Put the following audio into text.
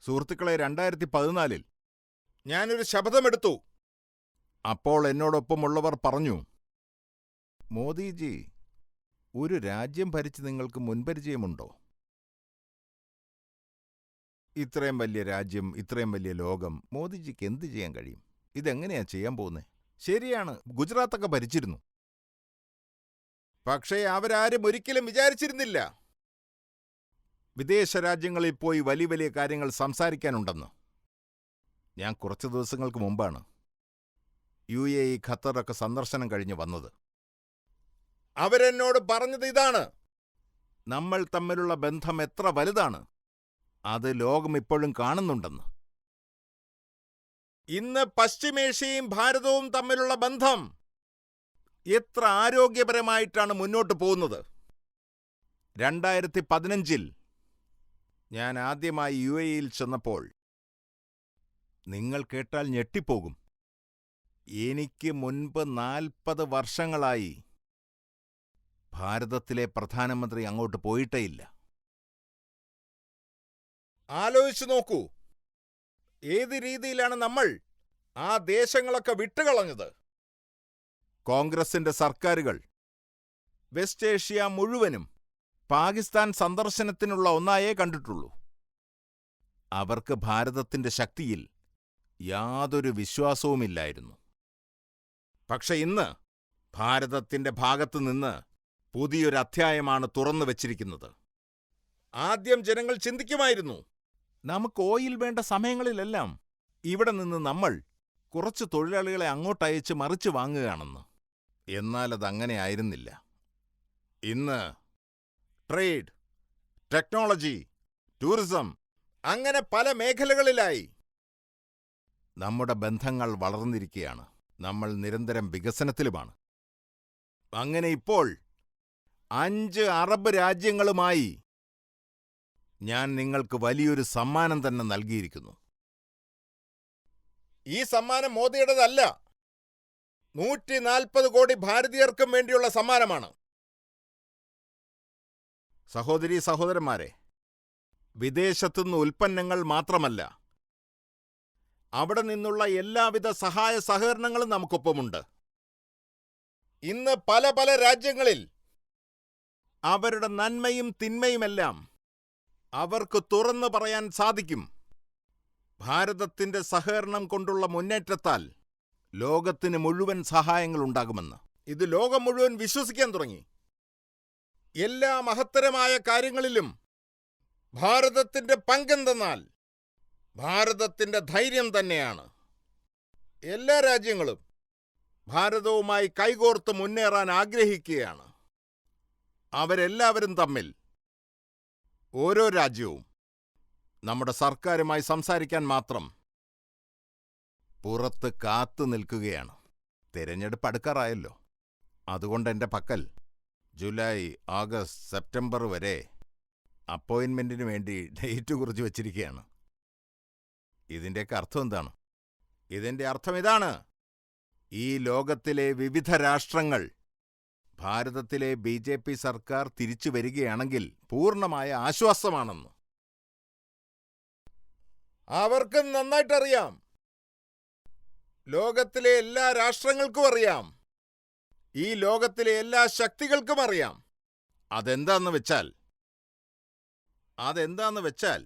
സുഹൃത്തുക്കളെ രണ്ടായിരത്തി പതിനാലിൽ ഞാനൊരു ശപഥമെടുത്തു. അപ്പോൾ എന്നോടൊപ്പമുള്ളവർ പറഞ്ഞു മോദിജി ഒരു രാജ്യം ഭരിച്ച് നിങ്ങൾക്ക് മുൻപരിചയമുണ്ടോ? ഇത്രയും വലിയ രാജ്യം ഇത്രയും വലിയ ലോകം മോദിജിക്ക് എന്ത് ചെയ്യാൻ കഴിയും? ഇതെങ്ങനെയാ ചെയ്യാൻ പോകുന്നത് ശരിയാണ് ഗുജറാത്തൊക്കെ ഭരിച്ചിരുന്നു. പക്ഷേ അവരാരും ഒരിക്കലും വിചാരിച്ചിരുന്നില്ല. വിദേശ രാജ്യങ്ങളിൽ പോയി വലിയ വലിയ കാര്യങ്ങൾ സംസാരിക്കാനുണ്ടെന്ന്. ഞാൻ കുറച്ച് ദിവസങ്ങൾക്ക് മുമ്പാണ് യു എ ഇ ഖത്തറൊക്കെ സന്ദർശനം കഴിഞ്ഞ് വന്നത്. അവരെന്നോട് പറഞ്ഞത് ഇതാണ്. നമ്മൾ തമ്മിലുള്ള ബന്ധം എത്ര വലുതാണ്. അത് ലോകം ഇപ്പോഴും കാണുന്നുണ്ടെന്ന്. ഇന്ന് പശ്ചിമേഷ്യയും ഭാരതവും തമ്മിലുള്ള ബന്ധം എത്ര ആരോഗ്യപരമായിട്ടാണ് മുന്നോട്ട് പോകുന്നത്. രണ്ടായിരത്തി പതിനഞ്ചിൽ ഞാൻ ആദ്യമായി യു എയിൽ ചെന്നപ്പോൾ നിങ്ങൾ കേട്ടാൽ ഞെട്ടിപ്പോകും. എനിക്ക് മുൻപ് നാൽപ്പത് വർഷങ്ങളായി ഭാരതത്തിലെ പ്രധാനമന്ത്രി അങ്ങോട്ട് പോയിട്ടേയില്ല ആലോചിച്ചു നോക്കൂ. ഏത് രീതിയിലാണ് നമ്മൾ ആ ദേശങ്ങളൊക്കെ വിട്ടുകളഞ്ഞത്? കോൺഗ്രസിന്റെ സർക്കാരുകൾ വെസ്റ്റ് ഏഷ്യ മുഴുവനും പാകിസ്ഥാൻ സന്ദർശനത്തിനുള്ള ഒന്നായേ കണ്ടിട്ടുള്ളൂ. അവർക്ക് ഭാരതത്തിന്റെ ശക്തിയിൽ യാതൊരു വിശ്വാസവുമില്ലായിരുന്നു. പക്ഷെ ഇന്ന് ഭാരതത്തിന്റെ ഭാഗത്തു നിന്ന് പുതിയൊരു അധ്യായമാണ് തുറന്നു വച്ചിരിക്കുന്നത്. ആദ്യം ജനങ്ങൾ ചിന്തിക്കുമായിരുന്നു നമുക്ക് ഓയിൽ വേണ്ട സമയങ്ങളിലെല്ലാം ഇവിടെ നിന്ന് നമ്മൾ കുറച്ച് തൊഴിലാളികളെ അങ്ങോട്ടയച്ച് മറിച്ച് വാങ്ങുകയാണെന്ന്. എന്നാൽ അതങ്ങനെ ആയിരുന്നില്ല. ഇന്ന് ട്രേഡ് ടെക്നോളജി ടൂറിസം അങ്ങനെ പല മേഖലകളിലായി. നമ്മുടെ ബന്ധങ്ങൾ വളർന്നിരിക്കുകയാണ് നമ്മൾ നിരന്തരം വികസനത്തിലുമാണ്. അങ്ങനെ ഇപ്പോൾ അഞ്ച് അറബ് രാജ്യങ്ങളുമായി ഞാൻ നിങ്ങൾക്ക് വലിയൊരു സമ്മാനം തന്നെ നൽകിയിരിക്കുന്നു. ഈ സമ്മാനം മോദിയുടേതല്ല. നൂറ്റി നാൽപ്പത് കോടി ഭാരതീയർക്കും വേണ്ടിയുള്ള സമ്മാനമാണ്. സഹോദരി സഹോദരന്മാരെ വിദേശത്തുനിന്ന് ഉൽപ്പന്നങ്ങൾ മാത്രമല്ല അവിടെ നിന്നുള്ള എല്ലാവിധ സഹായ സഹകരണങ്ങളും നമുക്കൊപ്പമുണ്ട്. ഇന്ന് പല പല രാജ്യങ്ങളിൽ അവരുടെ നന്മയും തിന്മയുമെല്ലാം അവർക്ക് തുറന്നു പറയാൻ സാധിക്കും. ഭാരതത്തിന്റെ സഹകരണം കൊണ്ടുള്ള മുന്നേറ്റത്താൽ ലോകത്തിന് മുഴുവൻ സഹായങ്ങൾ ഉണ്ടാകുമെന്ന്. ഇത് ലോകം മുഴുവൻ വിശ്വസിക്കാൻ തുടങ്ങി. എല്ലാ മഹത്തരമായ കാര്യങ്ങളിലും ഭാരതത്തിന്റെ പങ്കെന്തെന്നാൽ ഭാരതത്തിന്റെ ധൈര്യം തന്നെയാണ്. എല്ലാ രാജ്യങ്ങളും ഭാരതവുമായി കൈകോർത്ത് മുന്നേറാൻ ആഗ്രഹിക്കുകയാണ്. അവരെല്ലാവരും തമ്മിൽ ഓരോ രാജ്യവും നമ്മുടെ സർക്കാരുമായി സംസാരിക്കാൻ മാത്രം പുറത്ത് കാത്തു നിൽക്കുകയാണ്. തിരഞ്ഞെടുപ്പ് അടുക്കാറായല്ലോ. അതുകൊണ്ട് എന്റെ പക്കൽ ജൂലൈ ഓഗസ്റ്റ് സെപ്റ്റംബർ വരെ അപ്പോയിൻമെന്റിന് വേണ്ടി ഡേറ്റ് കുറിച്ച് വച്ചിരിക്കുകയാണ് ഇതിന്റെയൊക്കെ അർത്ഥം എന്താണ്? ഇതിന്റെ അർത്ഥം ഇതാണ്. ഈ ലോകത്തിലെ വിവിധ രാഷ്ട്രങ്ങൾ ഭാരതത്തിലെ ബി ജെ പി സർക്കാർ തിരിച്ചു വരികയാണെങ്കിൽ പൂർണമായ ആശ്വാസമാണെന്ന്. അവർക്കും നന്നായിട്ടറിയാം. ലോകത്തിലെ എല്ലാ രാഷ്ട്രങ്ങൾക്കും അറിയാം. ഈ ലോകത്തിലെ എല്ലാ ശക്തികൾക്കും അറിയാം. അതെന്താന്ന് വെച്ചാൽ അതെന്താന്ന് വെച്ചാൽ